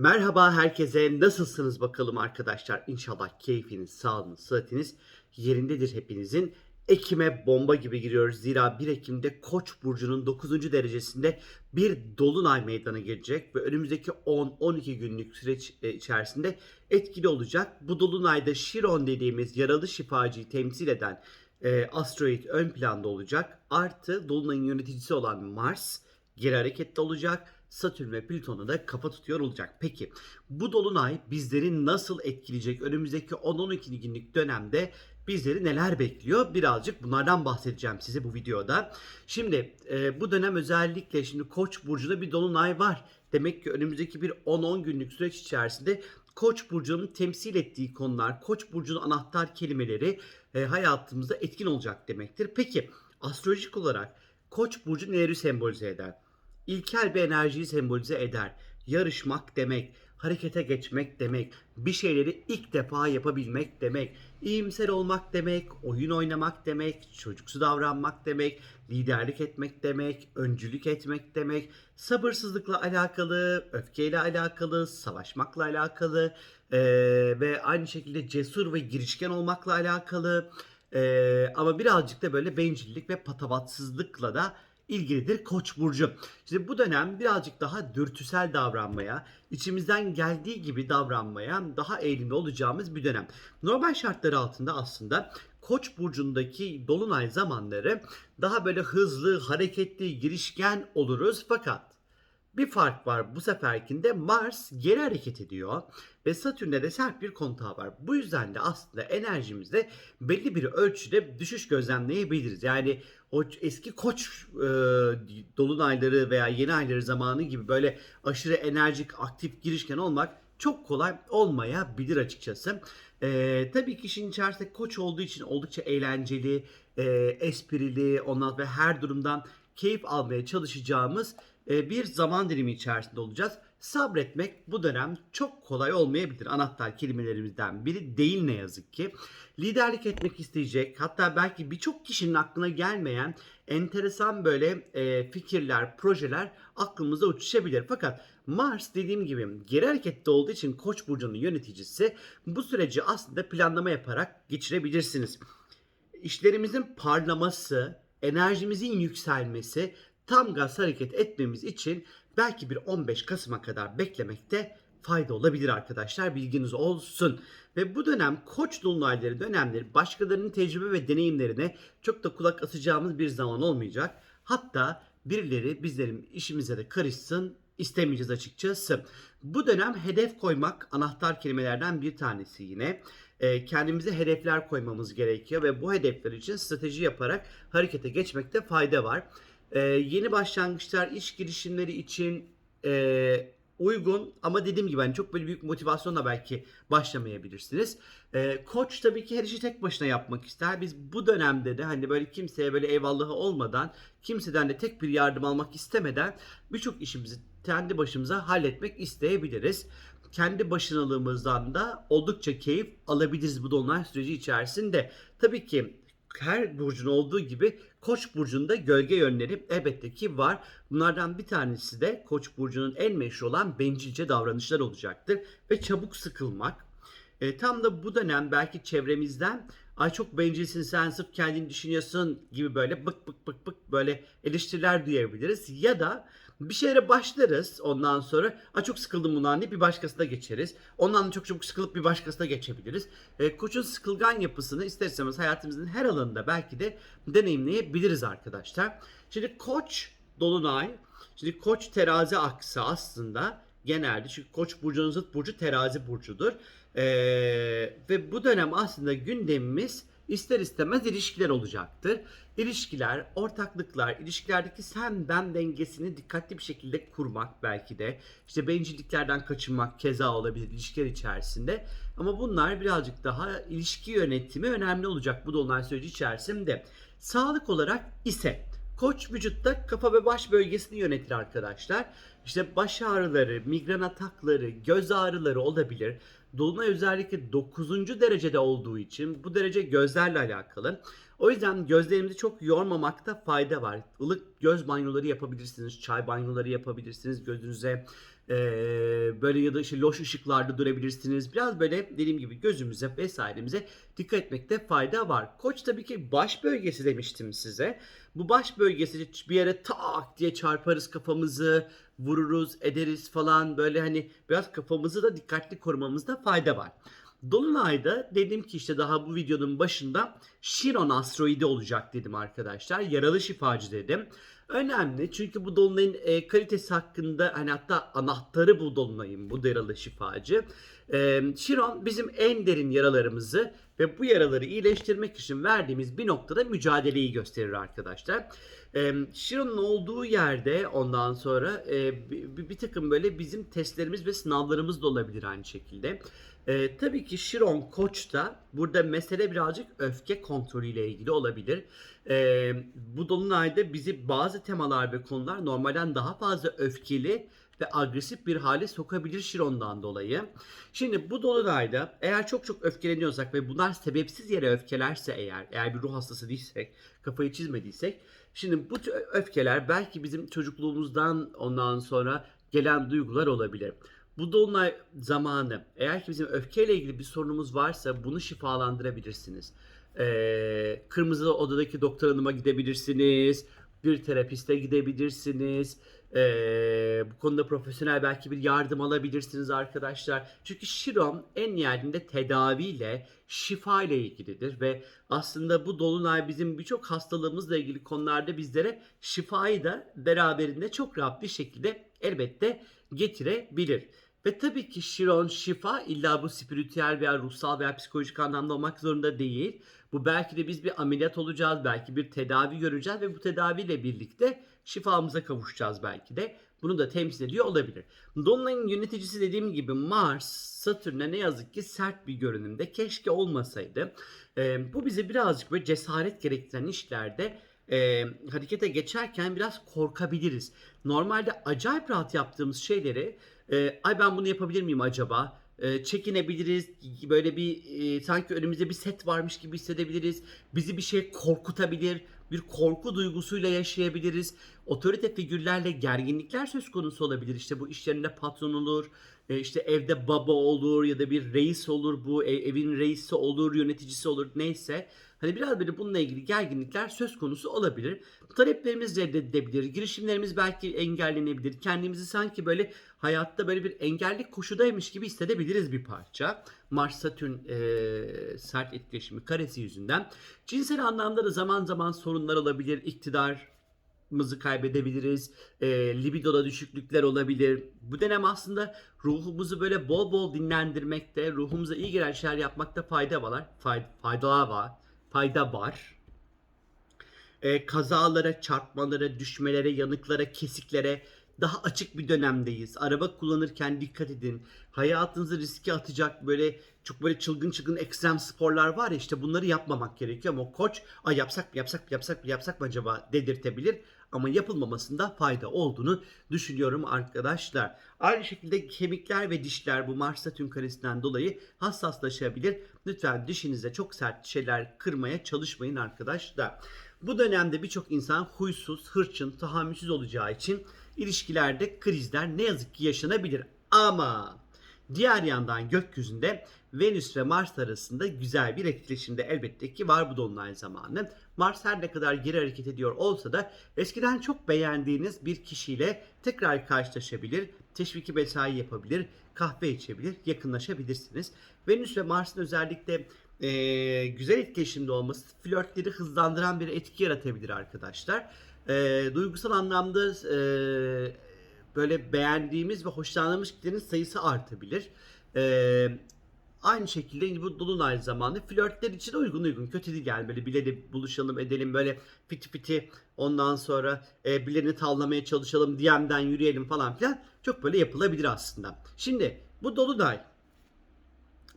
Merhaba herkese. Nasılsınız bakalım arkadaşlar? İnşallah keyfiniz, sağlığınız, sıhhatiniz yerindedir hepinizin. Ekim'e bomba gibi giriyoruz. Zira 1 Ekim'de Koç burcunun 9. derecesinde bir dolunay meydana gelecek ve önümüzdeki 10-12 günlük süreç e, içerisinde etkili olacak. Bu dolunayda Şiron dediğimiz yaralı şifacıyı temsil eden e, asteroid ön planda olacak. Artı dolunayın yöneticisi olan Mars geri hareketli olacak. Satürn ve Plüton'u da kafa tutuyor olacak. Peki bu dolunay bizleri nasıl etkileyecek? Önümüzdeki 10-12 günlük dönemde bizleri neler bekliyor? Birazcık bunlardan bahsedeceğim size bu videoda. Şimdi e, bu dönem özellikle şimdi Koç burcunda bir dolunay var. Demek ki önümüzdeki bir 10-10 günlük süreç içerisinde Koç burcunun temsil ettiği konular, Koç burcunun anahtar kelimeleri e, hayatımızda etkin olacak demektir. Peki astrolojik olarak Koç burcu neleri sembolize eder? İlkel bir enerjiyi sembolize eder. Yarışmak demek, harekete geçmek demek, bir şeyleri ilk defa yapabilmek demek, iyimser olmak demek, oyun oynamak demek, çocuksu davranmak demek, liderlik etmek demek, öncülük etmek demek, sabırsızlıkla alakalı, öfkeyle alakalı, savaşmakla alakalı eee, ve aynı şekilde cesur ve girişken olmakla alakalı. Eee, ama birazcık da böyle bencillik ve patavatsızlıkla da ilgilidir Koç burcu. Şimdi bu dönem birazcık daha dürtüsel davranmaya, içimizden geldiği gibi davranmaya daha eğilimli olacağımız bir dönem. Normal şartlar altında aslında Koç burcundaki dolunay zamanları daha böyle hızlı, hareketli, girişken oluruz fakat bir fark var bu seferkinde Mars geri hareket ediyor ve Satürn'de de sert bir kontağı var. Bu yüzden de aslında enerjimizde belli bir ölçüde düşüş gözlemleyebiliriz. Yani o eski koç e, dolunayları veya yeni ayları zamanı gibi böyle aşırı enerjik, aktif, girişken olmak çok kolay olmayabilir açıkçası. E, tabii ki işin içerisinde koç olduğu için oldukça eğlenceli, e, esprili, ondan ve her durumdan keyif almaya çalışacağımız bir zaman dilimi içerisinde olacağız. Sabretmek bu dönem çok kolay olmayabilir. Anahtar kelimelerimizden biri değil ne yazık ki. Liderlik etmek isteyecek hatta belki birçok kişinin aklına gelmeyen enteresan böyle e, fikirler, projeler aklımıza uçuşabilir. Fakat Mars dediğim gibi geri harekette olduğu için Koç burcunun yöneticisi bu süreci aslında planlama yaparak geçirebilirsiniz. İşlerimizin parlaması, enerjimizin yükselmesi, tam gaz hareket etmemiz için belki bir 15 Kasım'a kadar beklemekte fayda olabilir arkadaşlar. Bilginiz olsun. Ve bu dönem koç dolunayları dönemleri başkalarının tecrübe ve deneyimlerine çok da kulak asacağımız bir zaman olmayacak. Hatta birileri bizlerin işimize de karışsın istemeyeceğiz açıkçası. Bu dönem hedef koymak anahtar kelimelerden bir tanesi yine. Ee, kendimize hedefler koymamız gerekiyor ve bu hedefler için strateji yaparak harekete geçmekte fayda var. Ee, yeni başlangıçlar, iş girişimleri için e, uygun ama dediğim gibi hani çok böyle büyük motivasyonla belki başlamayabilirsiniz. Ee, koç tabii ki her işi tek başına yapmak ister. Biz bu dönemde de hani böyle kimseye böyle eyvallahı olmadan, kimseden de tek bir yardım almak istemeden birçok işimizi kendi başımıza halletmek isteyebiliriz. Kendi başınalığımızdan da oldukça keyif alabiliriz bu dolunay süreci içerisinde. Tabii ki her burcun olduğu gibi Koç burcunda gölge yönleri elbette ki var. Bunlardan bir tanesi de Koç burcunun en meşhur olan bencilce davranışlar olacaktır ve çabuk sıkılmak. E, tam da bu dönem belki çevremizden ay çok bencilsin sen sırf kendini düşünüyorsun gibi böyle bık bık bık bık böyle eleştiriler duyabiliriz. Ya da bir şeylere başlarız ondan sonra ay çok sıkıldım bundan diye bir başkasına geçeriz. Ondan da çok çabuk sıkılıp bir başkasına geçebiliriz. E, koçun sıkılgan yapısını ister hayatımızın her alanında belki de deneyimleyebiliriz arkadaşlar. Şimdi koç dolunay, şimdi koç terazi aksı aslında genelde çünkü koç burcunun zıt burcu terazi burcudur. Ee, ve bu dönem aslında gündemimiz ister istemez ilişkiler olacaktır. İlişkiler, ortaklıklar, ilişkilerdeki sen ben dengesini dikkatli bir şekilde kurmak belki de. işte bencilliklerden kaçınmak keza olabilir ilişkiler içerisinde. Ama bunlar birazcık daha ilişki yönetimi önemli olacak bu dolunay süreci içerisinde. Sağlık olarak ise Koç vücutta kafa ve baş bölgesini yönetir arkadaşlar. İşte baş ağrıları, migren atakları, göz ağrıları olabilir. Dolunay özellikle 9. derecede olduğu için bu derece gözlerle alakalı. O yüzden gözlerimizi çok yormamakta fayda var. Ilık göz banyoları yapabilirsiniz, çay banyoları yapabilirsiniz gözünüze. Böyle ya da işte loş ışıklarda durabilirsiniz. Biraz böyle dediğim gibi gözümüze vesairemize dikkat etmekte fayda var. Koç tabii ki baş bölgesi demiştim size. Bu baş bölgesi bir yere tak diye çarparız kafamızı, vururuz, ederiz falan böyle hani biraz kafamızı da dikkatli korumamızda fayda var. Dolunay'da dedim ki işte daha bu videonun başında Chiron asteroidi olacak dedim arkadaşlar. Yaralı şifacı dedim. Önemli çünkü bu dolunayın e, kalitesi hakkında hani hatta anahtarı bu dolunayın bu yaralı şifacı. E, Chiron bizim en derin yaralarımızı ve bu yaraları iyileştirmek için verdiğimiz bir noktada mücadeleyi gösterir arkadaşlar. E, Chiron'un olduğu yerde ondan sonra bir, bir takım böyle bizim testlerimiz ve sınavlarımız da olabilir aynı şekilde. E, tabii ki Chiron Koç'ta burada mesele birazcık öfke kontrolüyle ilgili olabilir. E, bu dolunayda bizi bazı temalar ve konular normalden daha fazla öfkeli ve agresif bir hale sokabilir Chiron'dan dolayı. Şimdi bu dolunayda eğer çok çok öfkeleniyorsak ve bunlar sebepsiz yere öfkelerse eğer, eğer bir ruh hastası değilsek, kafayı çizmediysek, şimdi bu öfkeler belki bizim çocukluğumuzdan ondan sonra gelen duygular olabilir. Bu dolunay zamanı eğer ki bizim öfkeyle ilgili bir sorunumuz varsa bunu şifalandırabilirsiniz. Ee, kırmızı odadaki doktor hanıma gidebilirsiniz. Bir terapiste gidebilirsiniz. Ee, bu konuda profesyonel belki bir yardım alabilirsiniz arkadaşlar. Çünkü Chiron en nihayetinde tedaviyle, şifa ile ilgilidir ve aslında bu dolunay bizim birçok hastalığımızla ilgili konularda bizlere şifayı da beraberinde çok rahat bir şekilde elbette getirebilir. Ve tabii ki Chiron şifa illa bu spiritüel veya ruhsal veya psikolojik anlamda olmak zorunda değil. Bu belki de biz bir ameliyat olacağız, belki bir tedavi göreceğiz ve bu tedaviyle birlikte şifamıza kavuşacağız belki de. Bunu da temsil ediyor olabilir. Dolunay'ın yöneticisi dediğim gibi Mars, Satürn'e ne yazık ki sert bir görünümde. Keşke olmasaydı. Ee, bu bize birazcık böyle cesaret gerektiren işlerde e, harekete geçerken biraz korkabiliriz. Normalde acayip rahat yaptığımız şeyleri e, ay ben bunu yapabilir miyim acaba? E, çekinebiliriz. Böyle bir e, sanki önümüzde bir set varmış gibi hissedebiliriz. Bizi bir şey korkutabilir. Bir korku duygusuyla yaşayabiliriz. Otorite figürlerle gerginlikler söz konusu olabilir. İşte bu iş yerinde patron olur. e, işte evde baba olur ya da bir reis olur. Bu ev- evin reisi olur, yöneticisi olur neyse. Hani biraz böyle bununla ilgili gerginlikler söz konusu olabilir. Taleplerimiz reddedilebilir. Girişimlerimiz belki engellenebilir. Kendimizi sanki böyle hayatta böyle bir engellik koşudaymış gibi hissedebiliriz bir parça. Mars Satürn e, sert etkileşimi karesi yüzünden. Cinsel anlamda da zaman zaman sorunlar olabilir. İktidarımızı kaybedebiliriz. E, libidoda düşüklükler olabilir. Bu dönem aslında ruhumuzu böyle bol bol dinlendirmekte, ruhumuza iyi gelen şeyler yapmakta fayda var. Fayda, faydalar var. Fayda var e, kazalara, çarpmalara, düşmelere, yanıklara, kesiklere daha açık bir dönemdeyiz. Araba kullanırken dikkat edin. Hayatınızı riske atacak böyle çok böyle çılgın çılgın ekstrem sporlar var ya işte bunları yapmamak gerekiyor ama koç ay yapsak mı yapsak mı yapsak mı yapsak mı acaba dedirtebilir. Ama yapılmamasında fayda olduğunu düşünüyorum arkadaşlar. Aynı şekilde kemikler ve dişler bu Mars Satürn karesinden dolayı hassaslaşabilir. Lütfen dişinize çok sert şeyler kırmaya çalışmayın arkadaşlar. Bu dönemde birçok insan huysuz, hırçın, tahammülsüz olacağı için ilişkilerde krizler ne yazık ki yaşanabilir. Ama diğer yandan gökyüzünde Venüs ve Mars arasında güzel bir etkileşimde elbette ki var bu dolunay zamanı. Mars her ne kadar geri hareket ediyor olsa da eskiden çok beğendiğiniz bir kişiyle tekrar karşılaşabilir, teşviki mesai yapabilir, kahve içebilir, yakınlaşabilirsiniz. Venüs ve Mars'ın özellikle e, güzel etkileşimde olması flörtleri hızlandıran bir etki yaratabilir arkadaşlar. E, duygusal anlamda e, böyle beğendiğimiz ve hoşlandığımız kişilerin sayısı artabilir. E, aynı şekilde bu dolunay zamanı flörtler için uygun uygun kötü değil böyle bilelim buluşalım edelim böyle fiti fiti ondan sonra e, birilerini tavlamaya çalışalım DM'den yürüyelim falan filan çok böyle yapılabilir aslında. Şimdi bu dolunay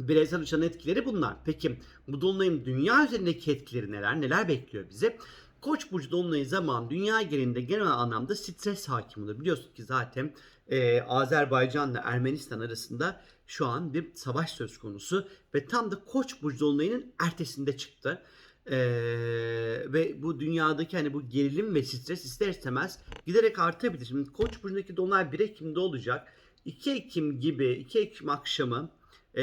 bireysel uçan etkileri bunlar. Peki bu dolunayın dünya üzerindeki etkileri neler? Neler bekliyor bizi? Koç burcu dolunayı zaman dünya genelinde genel anlamda stres hakim olur. Biliyorsun ki zaten e, Azerbaycan ile Ermenistan arasında şu an bir savaş söz konusu ve tam da Koç burcu dolunayının ertesinde çıktı. E, ve bu dünyadaki hani bu gerilim ve stres ister istemez giderek artabilir. Şimdi Koç burcundaki dolunay 1 Ekim'de olacak. 2 Ekim gibi 2 Ekim akşamı e,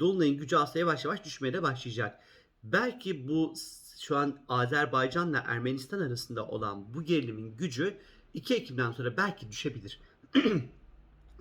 Dolunay'ın gücü aslında yavaş yavaş düşmeye de başlayacak. Belki bu şu an Azerbaycan'la Ermenistan arasında olan bu gerilimin gücü 2 Ekim'den sonra belki düşebilir.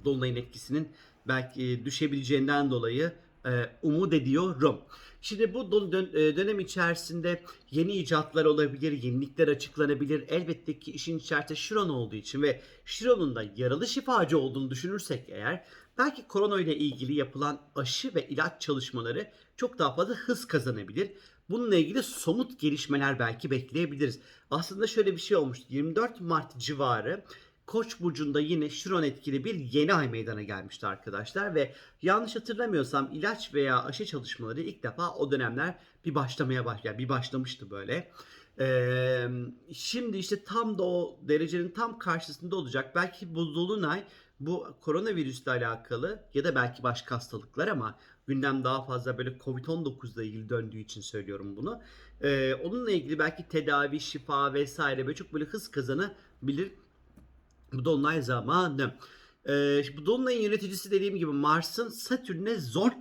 Dolunay'ın etkisinin belki düşebileceğinden dolayı e, umut ediyorum. Şimdi bu e, dönem içerisinde yeni icatlar olabilir, yenilikler açıklanabilir. Elbette ki işin içerisinde Şiron olduğu için ve Şiron'un da yaralı şifacı olduğunu düşünürsek eğer belki korona ile ilgili yapılan aşı ve ilaç çalışmaları çok daha fazla hız kazanabilir. Bununla ilgili somut gelişmeler belki bekleyebiliriz. Aslında şöyle bir şey olmuştu. 24 Mart civarı Koç burcunda yine Şiron etkili bir yeni ay meydana gelmişti arkadaşlar ve yanlış hatırlamıyorsam ilaç veya aşı çalışmaları ilk defa o dönemler bir başlamaya baş yani bir başlamıştı böyle. Ee, şimdi işte tam da o derecenin tam karşısında olacak. Belki bu dolunay bu koronavirüsle alakalı ya da belki başka hastalıklar ama gündem daha fazla böyle Covid-19 ile ilgili döndüğü için söylüyorum bunu. Ee, onunla ilgili belki tedavi, şifa vesaire böyle çok böyle hız kazanabilir bu dolunay zamanı. Ee, bu dolunayın yöneticisi dediğim gibi Mars'ın Satürn'e zor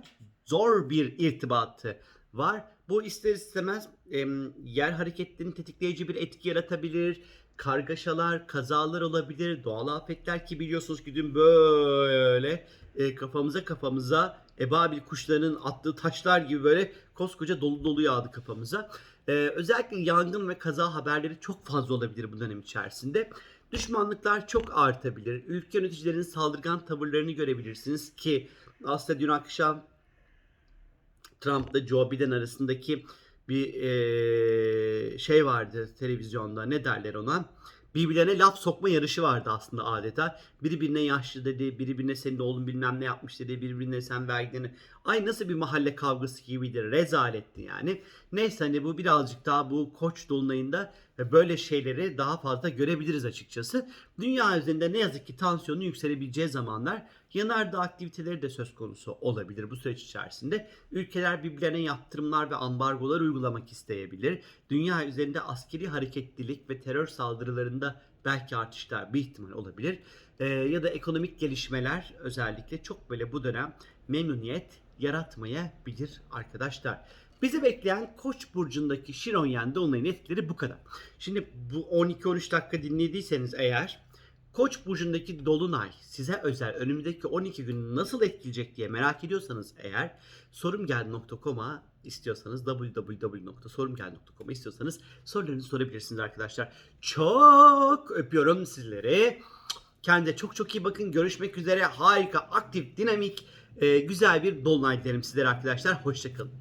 zor bir irtibatı var. Bu ister istemez em, yer hareketlerini tetikleyici bir etki yaratabilir. Kargaşalar, kazalar olabilir, doğal afetler ki biliyorsunuz ki dün böyle e, kafamıza kafamıza ebabil kuşlarının attığı taşlar gibi böyle koskoca dolu dolu yağdı kafamıza. Ee, özellikle yangın ve kaza haberleri çok fazla olabilir bu dönem içerisinde. Düşmanlıklar çok artabilir. Ülke yöneticilerinin saldırgan tavırlarını görebilirsiniz ki aslında dün akşam Trump'la Joe Biden arasındaki bir eee, şey vardı televizyonda ne derler ona birbirlerine laf sokma yarışı vardı aslında adeta. Biri birine yaşlı dedi, biri birine senin oğlun bilmem ne yapmış dedi, biri birine sen vergilerini. Ay nasıl bir mahalle kavgası gibiydi, rezaletti yani. Neyse hani bu birazcık daha bu koç dolunayında böyle şeyleri daha fazla görebiliriz açıkçası. Dünya üzerinde ne yazık ki tansiyonun yükselebileceği zamanlar yanardağ aktiviteleri de söz konusu olabilir bu süreç içerisinde. Ülkeler birbirlerine yaptırımlar ve ambargolar uygulamak isteyebilir. Dünya üzerinde askeri hareketlilik ve terör saldırılarında belki artışlar bir ihtimal olabilir. Ee, ya da ekonomik gelişmeler özellikle çok böyle bu dönem memnuniyet yaratmayabilir arkadaşlar. Bizi bekleyen Koç burcundaki Şiron Yen'de onların etkileri bu kadar. Şimdi bu 12-13 dakika dinlediyseniz eğer Koç burcundaki dolunay size özel önümüzdeki 12 gün nasıl etkileyecek diye merak ediyorsanız eğer sorumgel.com'a istiyorsanız www.sorumgel.com'a istiyorsanız sorularınızı sorabilirsiniz arkadaşlar. Çok öpüyorum sizleri. Kendinize çok çok iyi bakın. Görüşmek üzere. Harika, aktif, dinamik, güzel bir dolunay dilerim sizlere arkadaşlar. Hoşçakalın.